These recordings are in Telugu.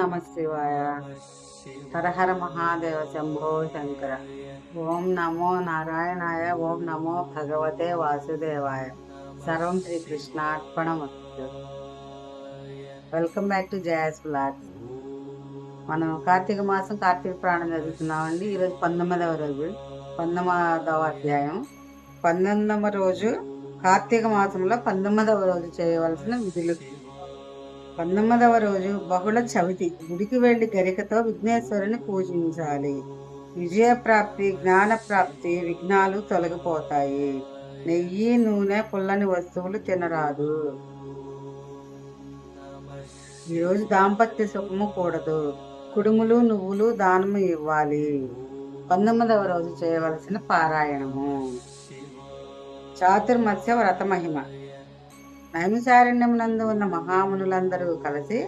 నమ శివాయ హరహర మహాదేవ శంభో శంకర ఓం నమో నారాయణాయ ఓం నమో భగవతే వాసుదేవాయ సర్వం శ్రీ కృష్ణార్పణమస్తు welcome back to Jaya's flat మనం కార్తీక మాసం కార్తీక ప్రాణం చదువుతున్నామండి. ఈరోజు పంతొమ్మిదవ రోజు పంతొమ్మిదవ అధ్యాయం. పంతొమ్మిదవ రోజు కార్తీక మాసంలో పంతొమ్మిదవ రోజు చేయవలసిన విధులు. పంతొమ్మిదవ రోజు బహుళ చవితి గుడికి వెళ్ళి గరికతో విఘ్నేశ్వరుని పూజించాలి. విజయప్రాప్తి జ్ఞాన ప్రాప్తి విఘ్నాలు తొలగిపోతాయి. నెయ్యి నూనె పుల్లని వస్తువులు తినరాదు. ఈరోజు దాంపత్య సుఖము కూడదు. కుడుములు నువ్వులు దానము ఇవ్వాలి. పంతొమ్మిదవ రోజు చేయవలసిన పారాయణము. చాతుర్మత్స్య వ్రత మహిమ నైమిసారణ్యమునందు ఉన్న మహామునులందరూ కలిసి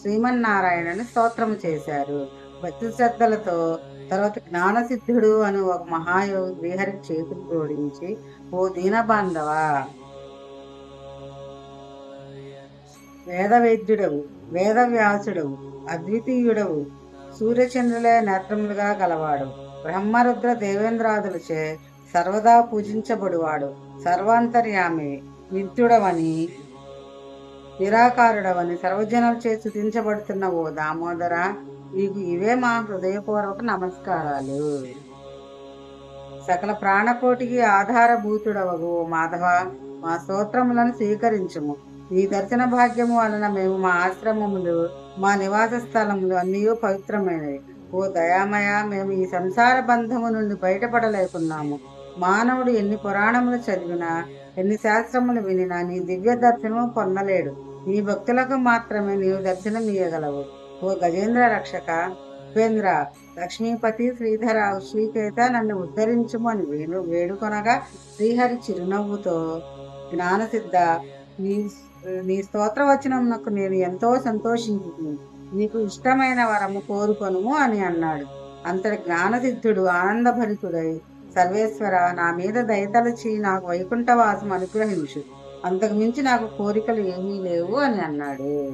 శ్రీమన్నారాయణని స్తోత్రము చేశారు. భక్తి శ్రద్ధలతో తర్వాత జ్ఞానసిద్ధుడు అని ఒక మహాయోగి శ్రీహరి చేతులు జోడించి ఓ దీనబాంధవ వేదవేద్యుడవు వేదవ్యాసుడవు అద్వితీయుడవు సూర్యచంద్రులే నేత్రములుగా గలవాడు బ్రహ్మరుద్ర దేవేంద్రాదులచే సర్వదా పూజించబడువాడు సర్వాంతర్యామి నిత్యుడవని నిరాకారుడవని సర్వజనులు చే స్థుతించబడుతున్న ఓ దామోదర నీకు ఇవే మా హృదయపూర్వక నమస్కారాలు. సకల ప్రాణకోటికి ఆధారభూతుడవగు మాధవ మా స్తోత్రములను స్వీకరించుము. నీ దర్శన భాగ్యము వలన మేము మా ఆశ్రమములు మా నివాస స్థలములు అన్నీ పవిత్రమైనవి. ఓ దయామయ మేము ఈ సంసార బంధము నుండి బయటపడలేకున్నాము. మానవుడు ఎన్ని పురాణములు చదివినా ఎన్ని శాస్త్రములు వినినా నీ దివ్య దర్శనము పొందలేడు. నీ భక్తులకు మాత్రమే నీవు దర్శనం ఇయ్యగలవు. ఓ గజేంద్ర రక్షక ఉపేంద్ర లక్ష్మీపతి శ్రీధర శ్రీకేత నన్ను ఉద్ధరించుము అని వేణు వేడుకొనగా శ్రీహరి చిరునవ్వుతో జ్ఞానసిద్ధ నీ నీ స్తోత్ర వచనమునకు నేను ఎంతో సంతోషించుతుంది నీకు ఇష్టమైన వరము కోరుకొనుము అని అన్నాడు. అంతటి జ్ఞానసిద్ధుడు ఆనందభరితుడై సర్వేశ్వర నా మీద దయతలచి నాకు వైకుంఠవాసం అనుగ్రహించు. అంతకుమించి నాకు కోరికలు ఏమీ లేవు అని అన్నాడు.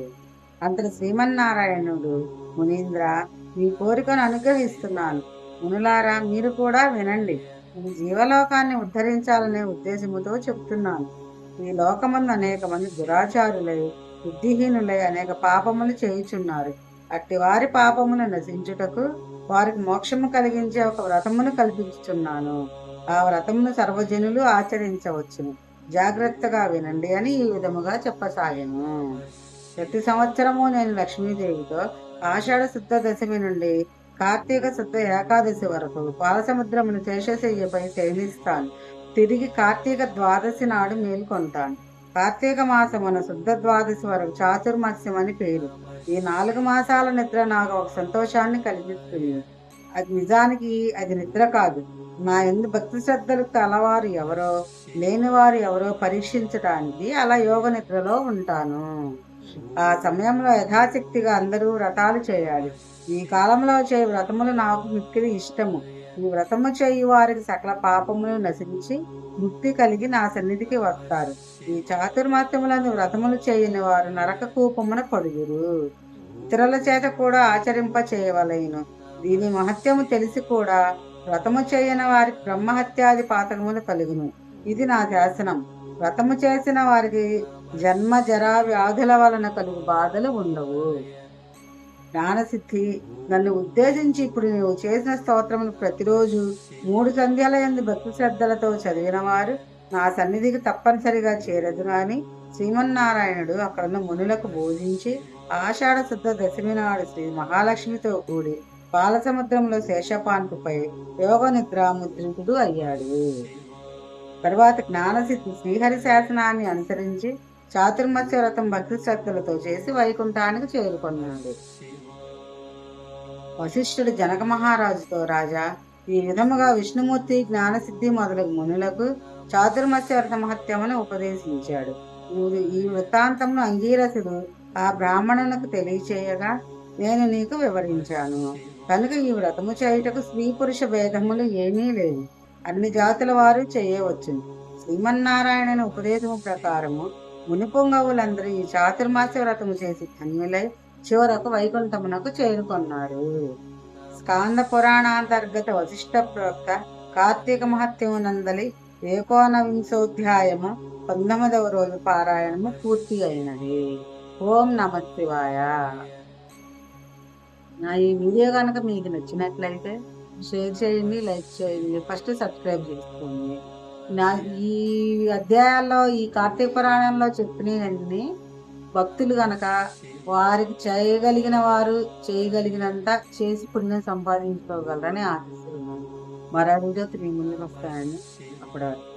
అంతటి శ్రీమన్నారాయణుడు మునీంద్ర మీ కోరికను అనుగ్రహిస్తున్నాను. మునులారా మీరు కూడా వినండి. నేను జీవలోకాన్ని ఉద్ధరించాలనే ఉద్దేశముతో చెప్తున్నాను. ఈ లోకమందు అనేక మంది దురాచారులై బుద్ధిహీనులై అనేక పాపములు చేయుచున్నారు. అట్టి వారి పాపమును నశించుటకు వారికి మోక్షము కలిగించే ఒక వ్రతమును కల్పించుచున్నాను ఆ వ్రతమును సర్వజనులు ఆచరించవచ్చును. జాగ్రత్తగా వినండి అని ఈ విధముగా చెప్పసాగాను. ప్రతి సంవత్సరము నేను లక్ష్మీదేవితో ఆషాఢ శుద్ధ దశమి నుండి కార్తీక శుద్ధ ఏకాదశి వరకు పాలసముద్రమును శేషశయ్యపై శయనిస్తాను తిరిగి కార్తీక ద్వాదశి నాడు మేల్కొంటాను. కార్తీక మాసమున శుద్ధ ద్వాదశి వరకు చాతుర్మాస్యం అని పేరు. ఈ నాలుగు మాసాల నిద్ర నాకు ఒక సంతోషాన్ని కలిగిస్తుంది. అది నిజానికి అది నిద్ర కాదు. నా ఎందు భక్తి శ్రద్ధలు కలవారు ఎవరో లేనివారు ఎవరో పరీక్షించడానికి అలా యోగ నిద్రలో ఉంటాను. ఆ సమయంలో యథాశక్తిగా అందరూ వ్రతాలు చేయాలి. ఈ కాలంలో చే వ్రతములు నాకు మిక్కిలి ఇష్టము. ఈ వ్రతము చేయు వారికి సకల పాపములు నశించి ముక్తి కలిగి నా సన్నిధికి వస్తారు. ఈ చాతుర్మాత్యములను వ్రతములు చేయని వారు నరక కూపమున పడుగురు ఇతరుల చేత కూడా ఆచరింప చేయవలేను దీని మహత్యము తెలిసి కూడా వ్రతము చేయని వారికి బ్రహ్మహత్యాది పాతకములు కలుగును. ఇది నా శాసనం వ్రతము చేసిన వారికి జన్మ జరా వ్యాధుల వలన కలుగు బాధలు ఉండవు. జ్ఞానసిద్ధి నన్ను ఉద్దేశించి ఇప్పుడు నీవు చేసిన స్తోత్రమును ప్రతిరోజు మూడు సంధ్యల ఎందు భక్తి శ్రద్ధలతో చదివిన వారు నా సన్నిధికి తప్పనిసరిగా చేరదు అని శ్రీమన్నారాయణుడు అక్కడున్న మునులకు బోధించి ఆషాఢ శుద్ధ దశమి నాడు శ్రీ మహాలక్ష్మితో కూడి బాలసముద్రంలో శేషపాన్పుపై యోగ నిద్రాముద్రితుడు అయ్యాడు. తరువాత జ్ఞానసిద్ధి శ్రీహరి శాసనాన్ని అనుసరించి చాతుర్మత్స్య వ్రతం భక్తి శ్రద్ధలతో చేసి వైకుంఠానికి చేరుకున్నాడు. వశిష్ఠుడు జనక మహారాజుతో రాజా ఈ విధముగా విష్ణుమూర్తి జ్ఞానసిద్ధి మొదలగు మునులకు చాతుర్మత్స్య వ్రతమహత్యమును ఉపదేశించాడు. ఈ- ఈ వృత్తాంతమును అంగీరసుడు ఆ బ్రాహ్మణునకు తెలియచేయగా నేను నీకు వివరించాను. కనుక ఈ వ్రతము చేయుటకు స్త్రీ పురుష భేదములు ఏమీ లేవు. అన్ని జాతుల వారు చేయవచ్చు. శ్రీమన్నారాయణుని ఉపదేశము ప్రకారము మునిపొంగవులందరూ ఈ చాతుర్మాస వ్రతము చేసి ధన్యులై చివరకు వైకుంఠమునకు చేరుకున్నారు. స్కాంద పురాణాంతర్గత వశిష్ట ప్రోక్త కార్తీక మహత్యము నందలి ఏకోనవింశోధ్యాయము పంతొమ్మిదవ రోజు పారాయణము పూర్తి అయినది ఓం నమ శివాయ. నా ఈ వీడియో కనుక మీకు నచ్చినట్లయితే షేర్ చేయండి లైక్ చేయండి ఫస్ట్ సబ్స్క్రైబ్ చేసుకోండి. నా ఈ అధ్యాయాల్లో ఈ కార్తీక పురాణంలో చెప్పినవన్నీ భక్తులు గనక వారికి చేయగలిగిన వారు చేయగలిగినంత చేసి పుణ్యం సంపాదించుకోగలరని ఆశిస్తున్నాను. మరో వీడియో త్రీ ముందుకు వస్తాయని అప్పటి వరకు